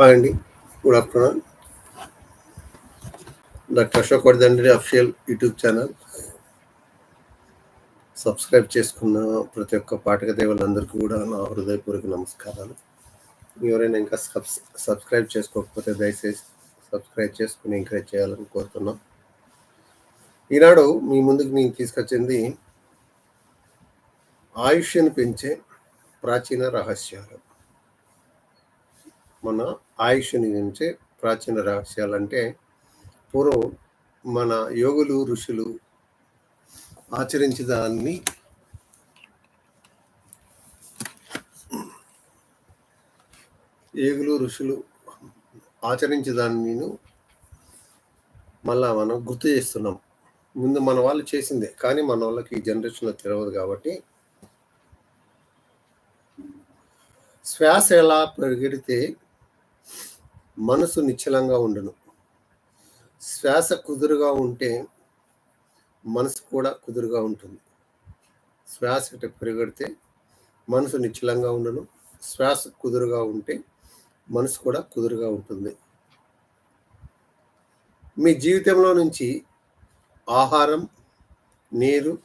Hi అండి good afternoon. Doctor Ashok Varadandri official YouTube channel. Subscribe చేసుకున్న ప్రతి ఒక్క పాఠక దేవులందరికీ కూడా నా హృదయపూర్వక నమస్కారాలు. ఎవరైనా ఇంకా సబ్ సబ్స్క్రైబ్ చేసుకోకపోతే దయచేసి సబ్స్క్రైబ్ చేసుకుని ఎంకరేజ్ చేయాలని కోరుతున్నాం. ఈనాడు మీ ముందుకు నేను తీసుకొచ్చింది ఆయుష్ని పెంచే ప్రాచీన రహస్యాలు. మన ఆయుష్ని పెంచే ప్రాచీన రహస్యాలు అంటే పూర్వం మన యోగులు ఋషులు ఆచరించే దాన్ని యోగులు ఋషులు ఆచరించే దాన్ని మళ్ళా మనం గుర్తు చేస్తున్నాం. ముందు మన వాళ్ళు చేసిందే కానీ మన వాళ్ళకి ఈ జనరేషన్లో తెలియదు కాబట్టి. శ్వాస ఎలా పరిగెడితే మనసు నిశ్చలంగా ఉండను. శ్వాస కుదురుగా ఉంటే మనసు కూడా కుదురుగా ఉంటుంది. శ్వాస ఇటు పరిగెడితే మనసు నిశ్చలంగా ఉండను. శ్వాస కుదురుగా ఉంటే మనసు కూడా కుదురుగా ఉంటుంది. మీ జీవితంలో నుంచి ఆహారం నీరు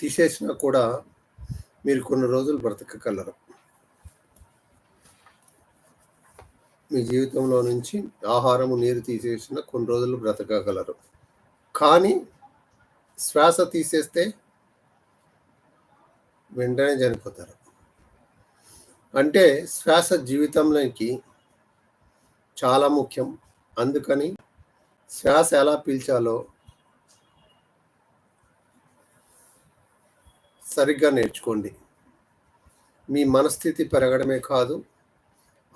తీసేసినా కూడా మీరు కొన్ని రోజులు బ్రతకగలరు. మీ జీవితంలో నుంచి ఆహారము నీరు తీసేసిన కొన్ని రోజులు బ్రతకగలరు. కానీ శ్వాస తీసేస్తే వెంటనే చనిపోతారు. అంటే శ్వాస జీవితంలోకి చాలా ముఖ్యం. అందుకని శ్వాస ఎలా పీల్చాలో సరిగ్గా నేర్చుకోండి. మీ మనస్థితి పెరగడమే కాదు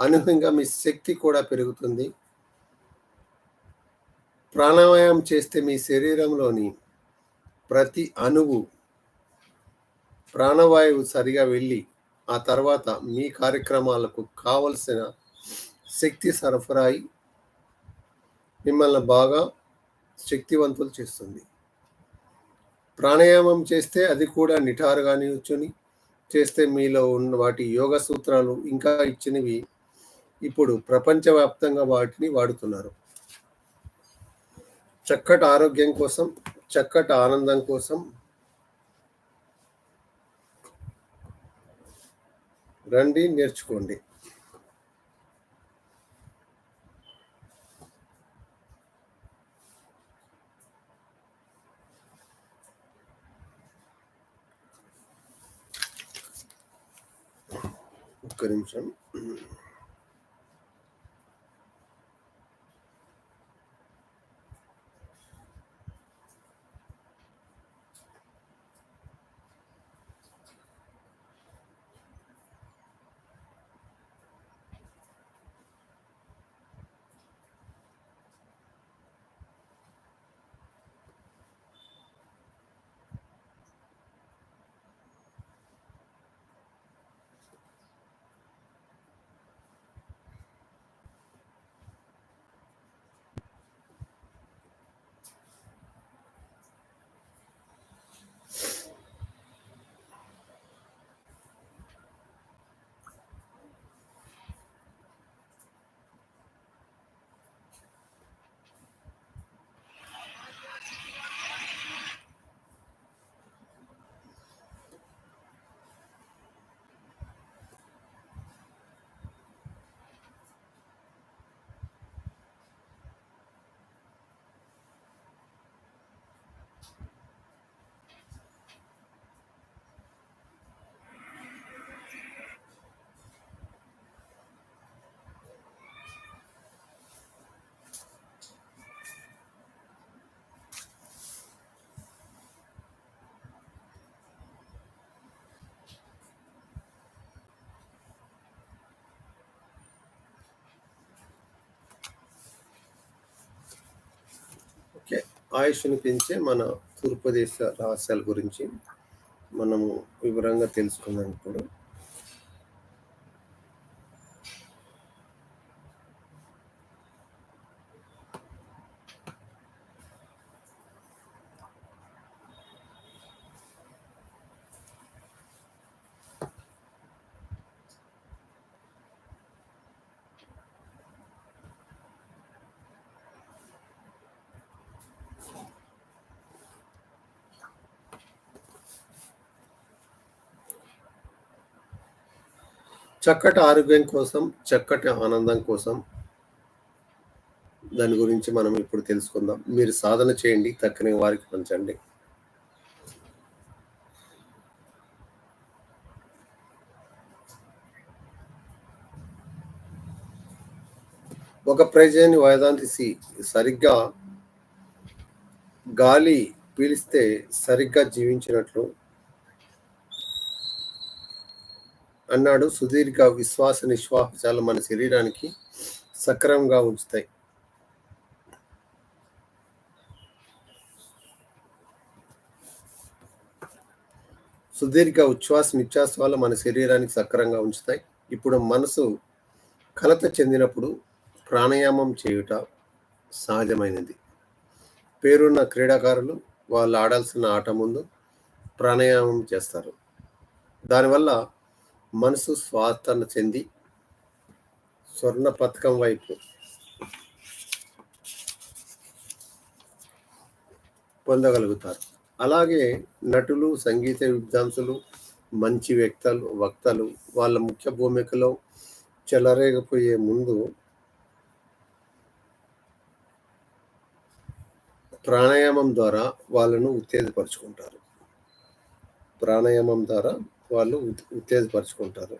అనుగుణంగా మీ శక్తి కూడా పెరుగుతుంది. ప్రాణాయామం చేస్తే మీ శరీరంలోని ప్రతి అణువు ప్రాణవాయువు సరిగా వెళ్ళి ఆ తర్వాత మీ కార్యక్రమాలకు కావలసిన శక్తి సరఫరాయి మిమ్మల్ని బాగా శక్తివంతులు చేస్తుంది. ప్రాణాయామం చేస్తే అది కూడా నిటారుగా నిల్చొని చేస్తే మీలో ఉన్న వాటి యోగ సూత్రాలు ఇంకా ఇచ్చినవి ఇప్పుడు ప్రపంచవ్యాప్తంగా వాటిని వాడుతున్నారు. చక్కటి ఆరోగ్యం కోసం చక్కటి ఆనందం కోసం రండి నేర్చుకోండి. ఒక్క నిమిషం. ఆయుష్ని పెంచే మన తూర్పుదేశ రహస్యాల గురించి మనము వివరంగా తెలుసుకుందాం ఇప్పుడు. చక్కటి ఆరోగ్యం కోసం చక్కటి ఆనందం కోసం దాని గురించి మనం ఇప్పుడు తెలుసుకుందాం. మీరు సాధన చేయండి తక్కని వారికి పంచండి. ఒక ప్రజని వేదాంతిసి సరిగ్గా గాలి పీలిస్తే సరిగ్గా జీవించినట్లు అన్నాడు. సుదీర్ఘ విశ్వాస నిశ్వాసాలు మన శరీరానికి సక్రమంగా ఉంచుతాయి. సుదీర్ఘ ఉచ్ఛ్వాస నిశ్వాసాలు మన శరీరానికి సక్రంగా ఉంచుతాయి. ఇప్పుడు మనసు కలత చెందినప్పుడు ప్రాణాయామం చేయుట సహజమైనది. పేరున్న క్రీడాకారులు వాళ్ళు ఆడాల్సిన ఆట ముందు ప్రాణాయామం చేస్తారు. దానివల్ల మనసు స్వార్థన చెంది స్వర్ణ పథకం వైపు పొందగలుగుతారు. అలాగే నటులు సంగీత విద్వాంసులు మంచి వ్యక్తలు వక్తలు వాళ్ళ ముఖ్య భూమికలో చెలరేగపోయే ముందు ప్రాణాయామం ద్వారా వాళ్ళను ఉత్తేజపరుచుకుంటారు. ప్రాణాయామం ద్వారా వాళ్ళు ఉత్తేజపరుచుకుంటారు.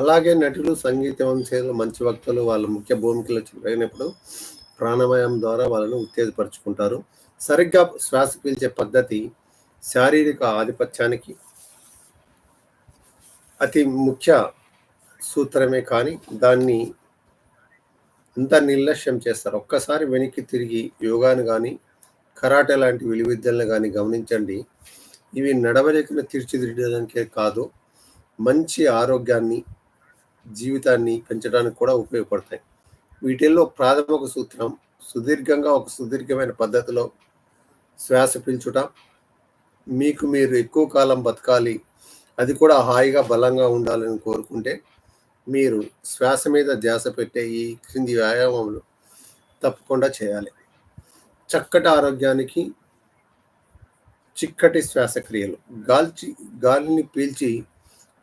అలాగే నటులు సంగీతవంశీయులు మంచి వక్తలు వాళ్ళ ముఖ్య భూమికలు జరిగినప్పుడు ప్రాణాయామం ద్వారా వాళ్ళను ఉత్తేజపరుచుకుంటారు. సరిగ్గా శ్వాస పీల్చే పద్ధతి శారీరక ఆధిపత్యానికి అతి ముఖ్య సూత్రమే కానీ దాన్ని అంత నిర్లక్ష్యం చేస్తారు. ఒక్కసారి వెనక్కి తిరిగి యోగాను కానీ కరాటే లాంటి విలువిద్యలను కానీ గమనించండి. ఇవి నడవలేకను తీర్చిదిద్దడానికే కాదు మంచి ఆరోగ్యాన్ని జీవితాన్ని పెంచడానికి కూడా ఉపయోగపడతాయి. వీటిల్లో ప్రాథమిక సూత్రం సుదీర్ఘంగా ఒక సుదీర్ఘమైన పద్ధతిలో శ్వాస పీల్చుట మీకు మీరు ఎక్కువ కాలం బతకాలి అది కూడా హాయిగా బలంగా ఉండాలని కోరుకుంటే మీరు శ్వాస మీద ధ్యాస పెట్టే ఈ క్రింది వ్యాయామములు తప్పకుండా చేయాలి. చక్కటి ఆరోగ్యానికి చిక్కటి శ్వాసక్రియలు. గాల్చి గాలిని పీల్చి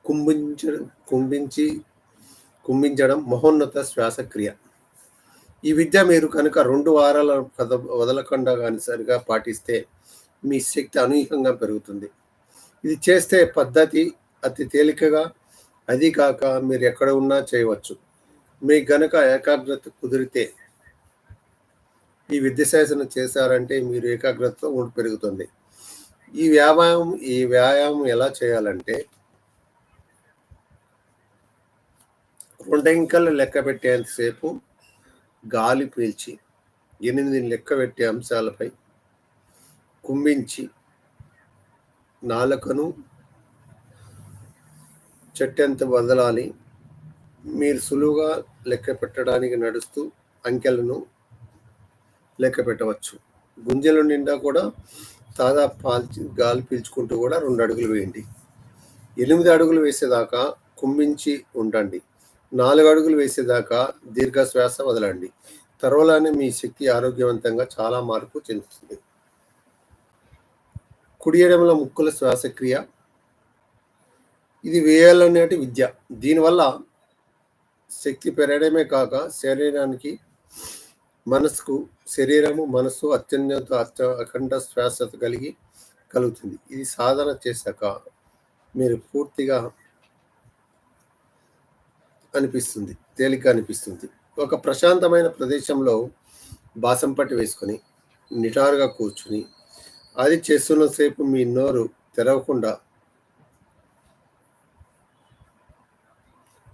కుంభించ కుంభించి కుంభించడం మహోన్నత శ్వాసక్రియ. ఈ విద్య మీరు కనుక రెండు వారాల కథ వదలకుండా కానీ సరిగా పాటిస్తే మీ శక్తి అనూహ్యంగా పెరుగుతుంది. ఇది చేస్తే పద్ధతి అతి తేలికగా అది కాక మీరు ఎక్కడ ఉన్నా చేయవచ్చు. మీ గనక ఏకాగ్రత కుదిరితే ఈ విద్య శాసన చేశారంటే మీరు ఏకాగ్రత పెరుగుతుంది. ఈ వ్యాయామం ఈ వ్యాయామం ఎలా చేయాలంటే రెండంకెలు లెక్క పెట్టేంతసేపు గాలి పీల్చి ఎనిమిది లెక్క పెట్టే అంశాలపై కుంభించి నాలుకను చెట్టెంత వదలాలి మీరు సులువుగా లెక్క పెట్టడానికి నడుస్తూ అంకెలను లెక్క పెట్టవచ్చు. గుంజల నిండా కూడా తాజా పాల్చి గాలి పీల్చుకుంటూ కూడా రెండు అడుగులు వేయండి. ఎనిమిది అడుగులు వేసేదాకా కుంభించి ఉండండి. నాలుగు అడుగులు వేసేదాకా దీర్ఘ శ్వాస వదలండి. తర్వాతనే మీ శక్తి ఆరోగ్యవంతంగా చాలా మార్పు చెందుతుంది. కుడి ఎడమల ముక్కుల శ్వాసక్రియ ఇది వేయాలనేటి విద్య. దీనివల్ల శక్తి పెరగడమే కాక శరీరానికి మనసుకు శరీరము మనసు అత్యున్నత అఖండ శ్వాసత కలిగి కలుగుతుంది. ఇది సాధన చేశాక మీరు పూర్తిగా అనిపిస్తుంది తేలిక అనిపిస్తుంది. ఒక ప్రశాంతమైన ప్రదేశంలో బాసం పట్టి వేసుకొని నిటారుగా కూర్చుని అది చేస్తున్నసేపు మీ నోరు తెరవకుండా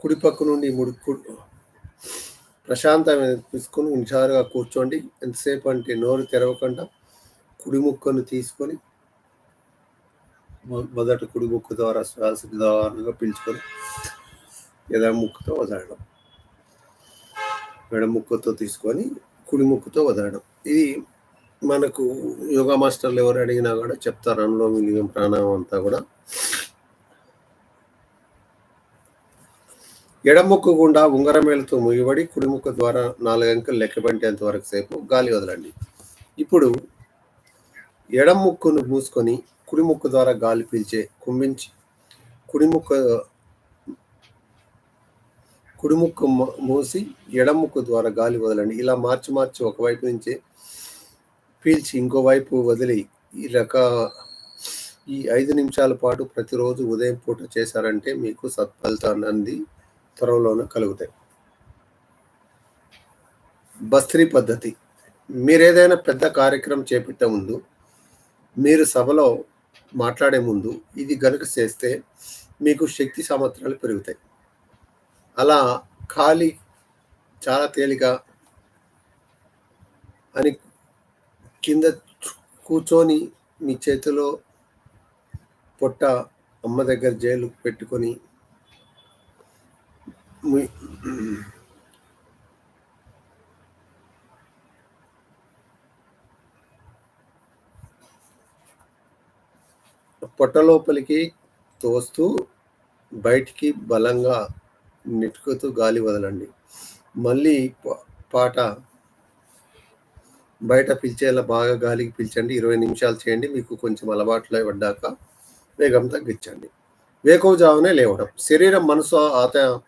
కుడిపక్క నుండి ముడి ప్రశాంతమైన తీసుకొని నిటారుగా కూర్చోండి. ఎంతసేపు అంటే నోరు తెరవకుండా కుడి ముక్కను తీసుకొని మొదట కుడి ముక్కు ద్వారా శ్వాస నిదానంగా పీల్చుకొని ఎడమ ముక్కుతో వదలడం. ఎడముక్కుతో తీసుకొని కుడి ముక్కుతో వదలడం. ఇది మనకు యోగా మాస్టర్లు ఎవరు అడిగినా కూడా చెప్తారు. అనులోమ విలోమ ప్రాణాయం అంతా కూడా. ఎడముక్కు గుండా ఉంగరమేలతో ముగిబడి కుడిముక్క ద్వారా నాలుగంకెలు అంకెలు వరకు సేపు గాలి వదలండి. ఇప్పుడు ఎడముక్కును మూసుకొని కుడిముక్కు ద్వారా గాలి పీల్చే కుంభించి కుడిముక్క కుడిముక్కు మూసి ఎడముక్కు ద్వారా గాలి వదలండి. ఇలా మార్చి మార్చి ఒకవైపు నుంచి పీల్చి ఇంకోవైపు వదిలి ఈ రక ఈ ఐదు నిమిషాల పాటు ప్రతిరోజు ఉదయం పూట చేశారంటే మీకు సత్ఫలితాన్ని అంది త్వరలోనే కలుగుతాయి. బస్త్రీ పద్ధతి. మీరు ఏదైనా పెద్ద కార్యక్రమం చేపట్టే ముందు మీరు సభలో మాట్లాడే ముందు ఇది గనుక చేస్తే మీకు శక్తి సామర్థ్యాలు పెరుగుతాయి. అలా ఖాళీ చాలా తేలిక అని కింద కూర్చొని మీ చేతిలో పొట్ట అమ్మ దగ్గర జైలు పెట్టుకొని పొట్ట లోపలికి తోస్తూ బయటికి బలంగా నెట్టుకుతూ గాలి వదలండి. మళ్ళీ పాట బయట పిలిచేలా బాగా గాలికి పీల్చండి. ఇరవై నిమిషాలు చేయండి. మీకు కొంచెం అలవాట్లో పడ్డాక వేగం తగ్గించండి. వేకువజామునే లేవడం. శరీరం మనసు ఆత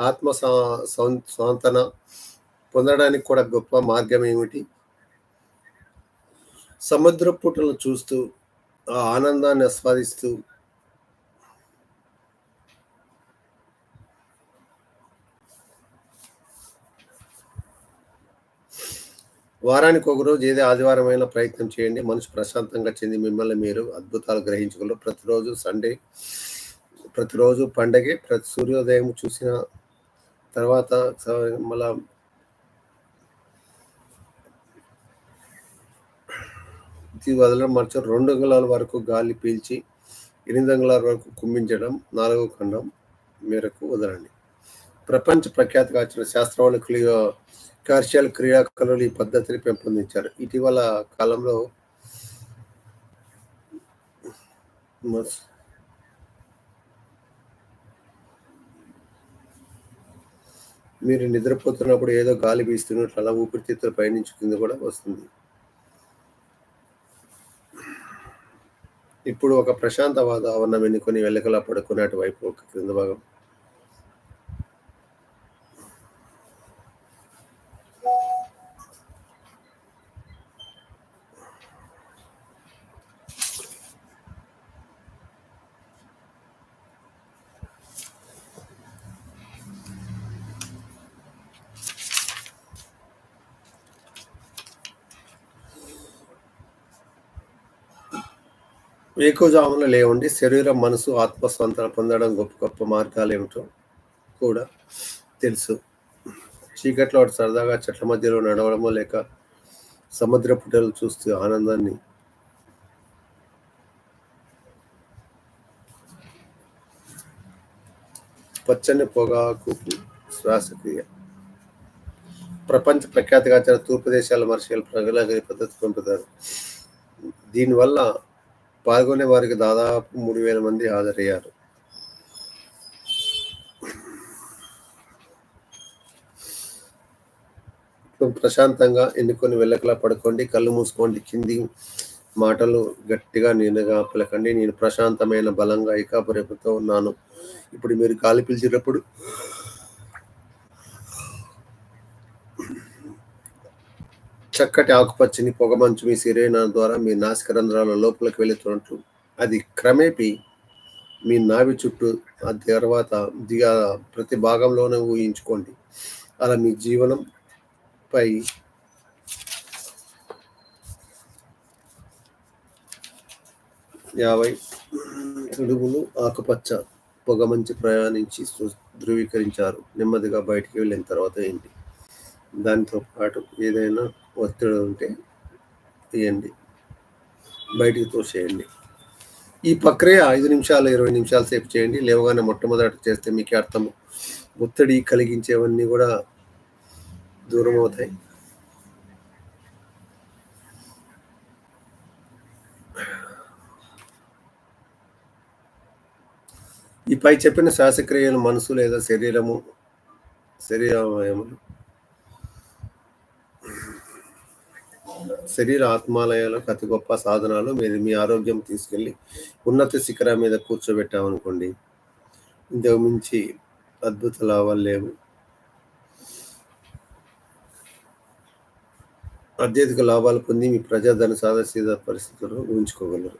ఆత్మ సా- స్వాంతన పొందడానికి కూడా గొప్ప మార్గం ఏమిటి? సముద్రపుటలను చూస్తూ ఆ ఆనందాన్ని ఆస్వాదిస్తూ వారానికి ఒక రోజు ఏదే ఆదివారమైన ప్రయత్నం చేయండి. మనసు ప్రశాంతంగా చెంది మిమ్మల్ని మీరు అద్భుతాలు గ్రహించగలరు. ప్రతిరోజు సండే ప్రతిరోజు పండగే ప్రతి సూర్యోదయం చూసిన తర్వాత మళ్ళా వదలడం మర్చి రెండు అంగుళాల వరకు గాలి పీల్చి ఎనిమిది అంగుళాల వరకు కుమ్మించడం నాలుగో ఖండం మేరకు వదలండి. ప్రపంచ ప్రఖ్యాతిగాంచిన శాస్త్రవాళ్ళు క్లియో కమర్షియల్ క్రీడాకారులు ఈ పద్ధతిని పెంపొందించారు. ఇటీవల కాలంలో మీరు నిద్రపోతున్నప్పుడు ఏదో గాలి వీస్తున్నట్లు అలా ఊపిరితిత్తులు పయనించుకుంది కింద కూడా వస్తుంది. ఇప్పుడు ఒక ప్రశాంత వాతావరణం ఎన్నుకొని వెల్లకలా పడుకున్నట్టు వైపు ఒక క్రింద భాగం. వేకుజామున లేవండి శరీరం మనసు ఆత్మస్వంతన పొందడం గొప్ప గొప్ప మార్గాలు ఏమిటో కూడా తెలుసు. చీకట్లో సరదాగా చెట్ల మధ్యలో నడవడమో లేక సముద్ర పుటలు చూస్తూ ఆనందాన్ని పచ్చని పొగాకు శ్వాసక్రియ. ప్రపంచ ప్రఖ్యాతిగాంచిన తూర్పు దేశాల మర్షియల్ ప్రగలగిరి పద్ధతి పంపుతారు దీనివల్ల పాల్గొనే వారికి దాదాపు మూడు వేల మంది హాజరయ్యారు. ఇప్పుడు ప్రశాంతంగా ఎన్నుకొని వెళ్ళకలా పడుకోండి కళ్ళు మూసుకోండి కింది మాటలు గట్టిగా నేనుగా పలకండి. నేను ప్రశాంతమైన బలంగా ఏకాపురేపుతో ఉన్నాను. ఇప్పుడు మీరు గాలి పిలిచేటప్పుడు చక్కటి ఆకుపచ్చని పొగమంచు మీ శరీరం ద్వారా మీ నాసిక రంధ్రాల లోపలికి వెళుతున్నట్లు అది క్రమేపీ మీ నావి చుట్టూ ఆ తర్వాత దిగా ప్రతి భాగంలోనే ఊహించుకోండి. అలా మీ జీవనం పై యాభై అడుగులు ఆకుపచ్చ పొగమంచి ప్రయాణించి ధృవీకరించారు. నెమ్మదిగా బయటికి వెళ్ళిన తర్వాత ఏంటి? దానితో పాటు ఏదైనా ఒత్తిడి ఉంటే తీయండి. బయటికి తోసేయండి. ఈ ప్రక్రియ ఐదు నిమిషాలు ఇరవై నిమిషాల సేపు చేయండి. లేవగానే మొట్టమొదట చేస్తే మీకు అర్థం. ఒత్తిడి కలిగించేవన్నీ కూడా దూరం అవుతాయి. ఈ పై చెప్పిన శ్వాసక్రియలు మనసు లేదా శరీరము శరీరమయములు శరీర ఆత్మాలయాలకు అతి గొప్ప సాధనాలు. మీరు మీ ఆరోగ్యం తీసుకెళ్ళి ఉన్నత శిఖర మీద కూర్చోబెట్టామనుకోండి ఇంతకు మించి అద్భుత లాభాలు లేవు. అత్యధిక లాభాలు పొంది మీ ప్రజాధన సాధసీద పరిస్థితుల్లో ఊహించుకోగలరు.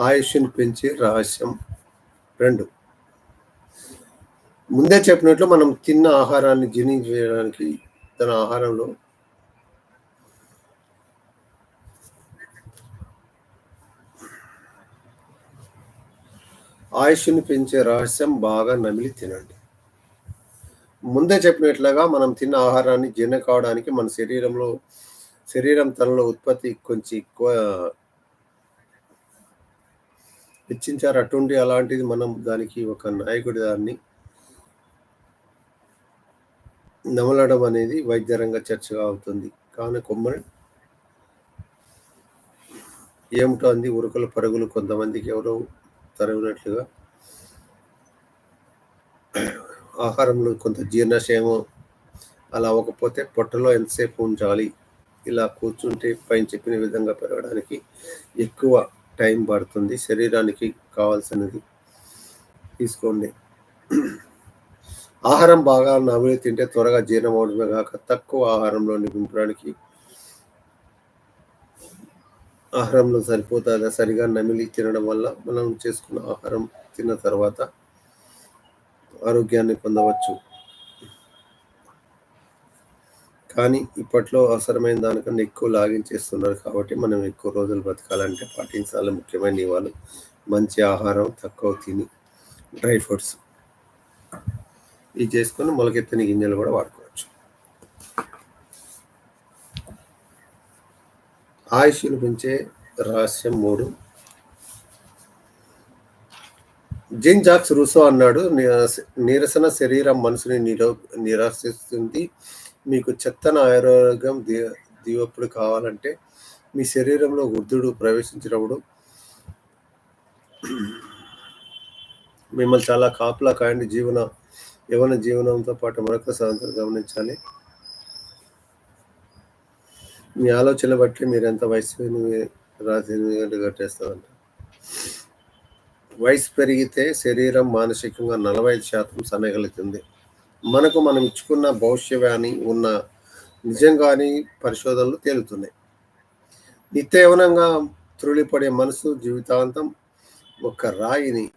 ఆయుష్ని పెంచే రహస్యం రెండు. ముందే చెప్పినట్లు మనం తిన్న ఆహారాన్ని జీర్ణించడానికి తన ఆహారంలో ఆయుష్ని పెంచే రహస్యం బాగా నమిలి తినండి. ముందే చెప్పినట్లుగా మనం తిన్న ఆహారాన్ని జీర్ణ కావడానికి మన శరీరంలో శరీరం తనలో ఉత్పత్తి కొంచెం ఎక్కువ ఇచ్చించారు అటువంటి అలాంటిది మనం దానికి ఒక నాయకుడి దాన్ని నమలడం అనేది వైద్యరంగ చర్చగా అవుతుంది. కానీ కొమ్మరి ఏమిటో అంది ఉరుకుల పరుగులు కొంతమందికి ఎవరో తరిగినట్లుగా. ఆహారంలో కొంత జీర్ణశయమం అలా అవ్వకపోతే పొట్టలో ఎంతసేపు ఉంచాలి? ఇలా కూర్చుంటే పైన చెప్పిన విధంగా పెరగడానికి ఎక్కువ టైం పడుతుంది. శరీరానికి కావాల్సినది తీసుకోండి. ఆహారం బాగా నమిలి తింటే త్వరగా జీర్ణం అవడమే కాక తక్కువ ఆహారంలో నింపడానికి ఆహారంలో సరిపోతుందా? సరిగా నమిలి తినడం వల్ల మనం చేసుకున్న ఆహారం తిన్న తర్వాత ఆరోగ్యాన్ని పొందవచ్చు. కానీ ఇప్పట్లో అవసరమైన దానికన్నా ఎక్కువ లాగించేస్తున్నారు కాబట్టి మనం ఎక్కువ రోజులు బతకాలంటే పాటించాలి. ముఖ్యమైన ఇవాళ మంచి ఆహారం తక్కువ తిని డ్రై ఫ్రూట్స్. ఇది చేసుకొని మొలకెత్తని గింజలు కూడా వాడుకోవచ్చు. ఆయుష్ను పెంచే రహస్యం మూడు. జిన్ జాక్స్ రూసో అన్నాడు నీరసన శరీరం మనసుని నిరో నిరాశిస్తుంది. మీకు చెత్తన ఆరోగ్యం ది దివప్పుడు కావాలంటే మీ శరీరంలో వృద్ధుడు ప్రవేశించినప్పుడు మిమ్మల్ని చాలా కాపులా కాయండి జీవన యవన జీవనంతో పాటు మరొక సాయంత్రం గమనించాలి. మీ ఆలోచన బట్టి మీరు ఎంత వయసు రాజు కట్టేస్తామంట వయసు పెరిగితే శరీరం మానసికంగా నలభై ఐదు శాతం సన్నగలుగుతుంది. మనకు మనం ఇచ్చుకున్న భవిష్యవాణి ఉన్న నిజంగాని పరిశోధనలు తేలుతున్నాయి. నిత్యవనంగా త్రుళిపడే త్రులిపడే మనసు జీవితాంతం ఒక రాయిని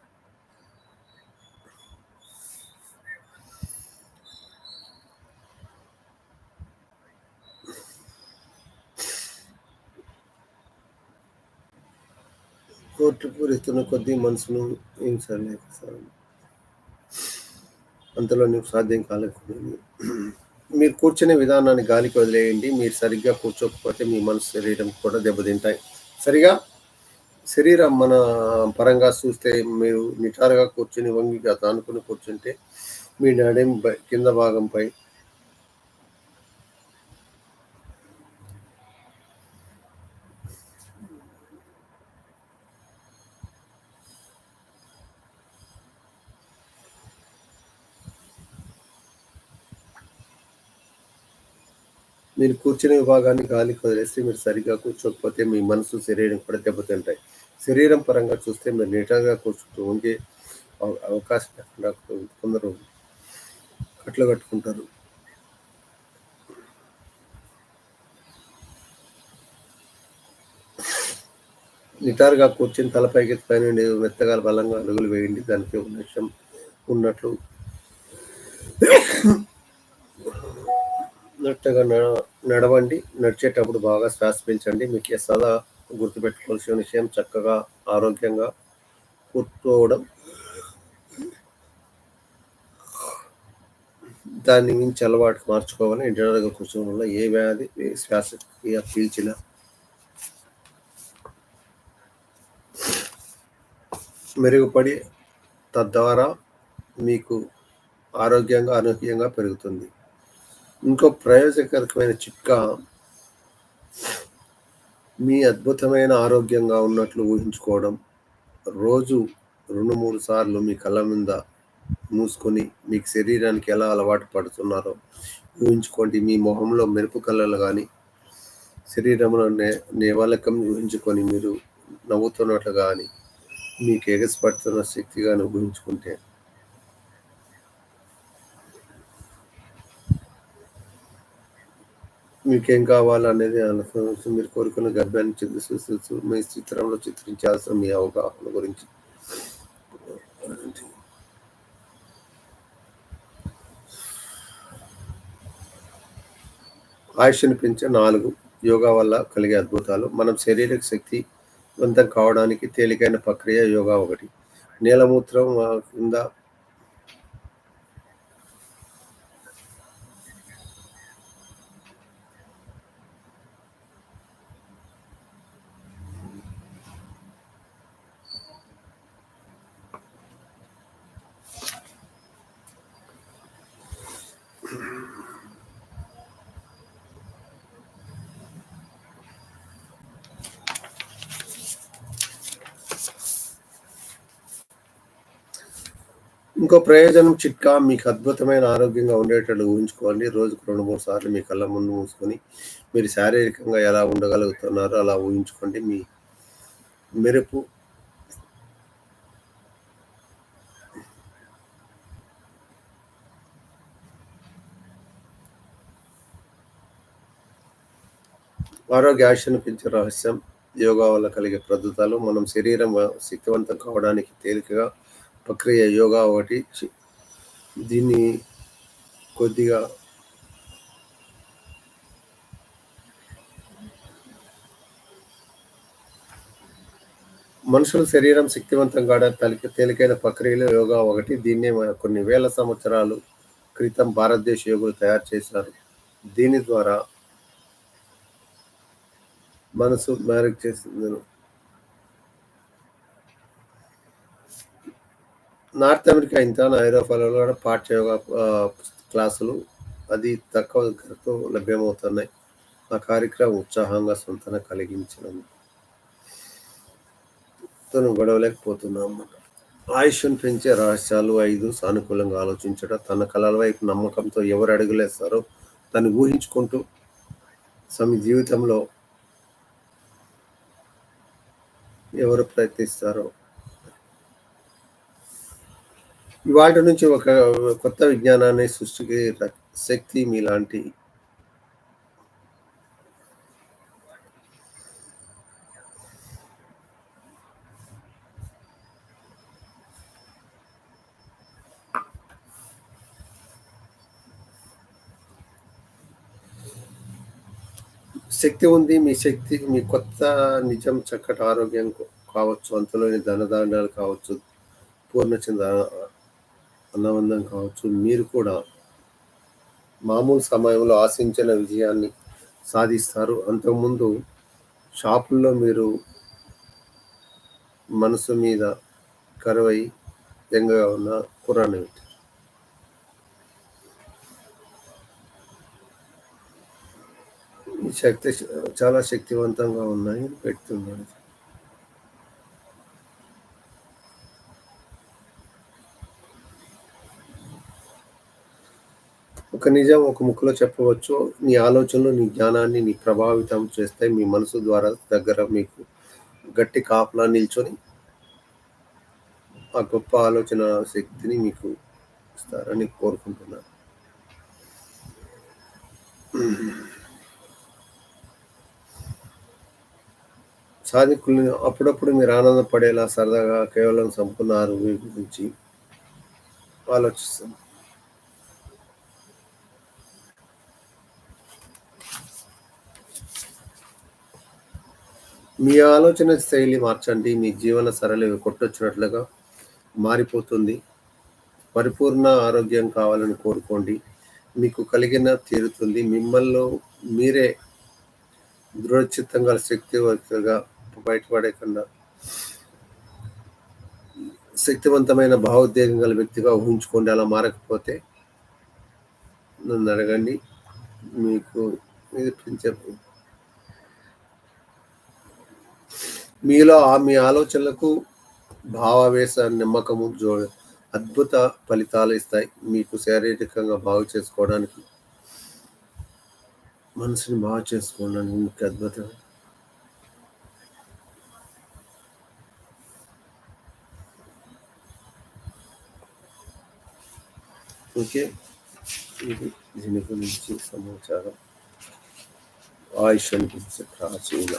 కోర్టు పూరిస్తున్న కొద్దీ మనసును హింసలేక అంతలో నీకు సాధ్యం కాలేకపోయింది. మీరు కూర్చునే విధానాన్ని గాలికి వదిలేయండి. మీరు సరిగ్గా కూర్చోకపోతే మీ మనసు శరీరం కూడా దెబ్బతింటాయి. సరిగా? శరీరం మన పరంగా చూస్తే మీరు నిటారుగా కూర్చుని వంగిగా తానుకుని కూర్చుంటే మీ నడేం కింద భాగంపై మీరు కూర్చునే విభాగాన్ని గాలికి వదిలేస్తే మీరు సరిగ్గా కూర్చోకపోతే మీ మనసు శరీరం కూడా దెబ్బతింటాయి. శరీరం పరంగా చూస్తే మీరు నీటాగా కూర్చుంటూ ఉండే అవకాశం లేకుండా కొందరు కట్లు కట్టుకుంటారు. నిటారుగా కూర్చుని తలపైకి పైన మెత్తగా బలంగా అడుగులు వేయండి. దానికి ఒక ఉన్నట్లు జాగ్రత్తగా నడవండి నడిచేటప్పుడు బాగా శ్వాస పీల్చండి. మీకు సదా గుర్తుపెట్టుకోవాల్సిన విషయం చక్కగా ఆరోగ్యంగా కూర్చోవడం. దాన్ని మించి అలవాటు మార్చుకోవాలి ఇంటర్నల్గా కూర్చోవడం వల్ల ఏ వ్యాధి శ్వాస శ్వాసక్రియ పీల్చిన మెరుగుపడి తద్వారా మీకు ఆరోగ్యంగా అనూహ్యంగా పెరుగుతుంది. ఇంకో ప్రయోజనకరమైన చిట్కా మీ అద్భుతమైన ఆరోగ్యంగా ఉన్నట్లు ఊహించుకోవడం. రోజు రెండు మూడు సార్లు మీ కళ్ళ మీద మూసుకొని మీకు శరీరానికి ఎలా అలవాటు పడుతున్నారో ఊహించుకోండి. మీ మొహంలో మెరుపు కళ్ళలు కానీ శరీరంలో నే నేవాలకం ఊహించుకొని మీరు నవ్వుతున్నట్లు కానీ మీకు ఎగసిపడుతున్న శక్తి కానీ ఊహించుకుంటే మీకేం కావాలనేది ఆలోచన. మీరు కోరుకున్న గర్భాన్ని చిత్రిస్తూ మీ చిత్రంలో చిత్రించాల్సిన మీ అవగాహన గురించి. ఆయుష్ని పెంచే నాలుగు యోగా వల్ల కలిగే అద్భుతాలు. మనం శారీరక శక్తి వంతం కావడానికి తేలికైన ప్రక్రియ యోగా ఒకటి. నీలమూత్రం కింద ఇంకో ప్రయోజనం చిట్కా మీకు అద్భుతమైన ఆరోగ్యంగా ఉండేటట్లు ఊహించుకోండి. రోజుకు రెండు మూడు సార్లు మీ కళ్ళ ముందు మూసుకొని మీరు శారీరకంగా ఎలా ఉండగలుగుతున్నారో అలా ఊహించుకోండి. మీ మెరుపు ఆరోగ్య ఆశను పెంచే రహస్యం యోగా వల్ల కలిగే పద్ధతాలు మనం శరీరం శక్తివంతం కావడానికి తేలికగా ప్రక్రియ యోగా ఒకటి దీన్ని కొద్దిగా మనుషుల శరీరం శక్తివంతం కావడానికి తేలికైన ప్రక్రియలో యోగా ఒకటి దీన్నే కొన్ని వేల సంవత్సరాలు క్రితం భారతదేశ యోగులు తయారు చేశారు దీని ద్వారా మనసు మ్యారేజ్ చేస్తుంది నార్త్ అమెరికా ఇంత ఐరోపాలో కూడా పాఠ్య క్లాసులు అది తక్కువ ధరతో లభ్యమవుతున్నాయి. ఆ కార్యక్రమం ఉత్సాహంగా సొంతన కలిగించడం. తను గొడవలేకపోతున్నాం ఆయుష్ను పెంచే రహస్యాలు ఐదు సానుకూలంగా ఆలోచించడం తన కళల వైపు నమ్మకంతో ఎవరు అడుగులేస్తారో తను ఊహించుకుంటూ స్వామి జీవితంలో ఎవరు ప్రయత్నిస్తారో ఇవాళ నుంచి ఒక కొత్త విజ్ఞానాన్ని సృష్టికి శక్తి మీలాంటి శక్తి ఉంది మీ శక్తి మీ కొత్త నిజం చక్కటి ఆరోగ్యం కావచ్చు అంతలోని ధనధాన్యాలు కావచ్చు పూర్ణచంద్ర అన్నవందం కావచ్చు. మీరు కూడా మామూలు సమయంలో ఆశించిన విజయాన్ని సాధిస్తారు. అంతకుముందు షాపుల్లో మీరు మనసు మీద కరువై వ్యంగగా ఉన్న పురాణ ఈ శక్తి చాలా శక్తివంతంగా ఉన్నాయి. పెడుతున్నాడు ఒక నిజం ఒక ముక్కలో చెప్పవచ్చు. నీ ఆలోచనలు నీ జ్ఞానాన్ని నీ ప్రభావితం చేస్తాయి. మీ మనసు ద్వారా దగ్గర మీకు గట్టి కాపలా నిల్చొని ఆ గొప్ప ఆలోచన శక్తిని మీకు ఇస్తారని కోరుకుంటున్నాను. సాధికులు అప్పుడప్పుడు మీరు ఆనందపడేలా సరదాగా కేవలం సంపూర్ణ ఆరోగ్యం గురించి ఆలోచిస్తాం. మీ ఆలోచన శైలి మార్చండి మీ జీవన సరళి కొట్టొచ్చినట్లుగా మారిపోతుంది. పరిపూర్ణ ఆరోగ్యం కావాలని కోరుకోండి. మీకు కలిగిన తీరుతుంది. మిమ్మల్ని మీరే దృఢచిత్తంగా శక్తివంతంగా బయటపడేకుండా శక్తివంతమైన భావోద్వేగం గల వ్యక్తిగా ఊహించుకోండి. అలా మారకపోతే నన్ను అడగండి. మీకు ఇది మీలో ఆ మీ ఆలోచనలకు భావావేశ నమ్మకము జో అద్భుత ఫలితాలు ఇస్తాయి. మీకు శారీరకంగా బాగు చేసుకోవడానికి మనసుని బాగు చేసుకోవడానికి మీకు అద్భుతం. ఓకే. ఇది దీని గురించి సమాచారం. ఆయుష్ అనిపించే ప్రాచీన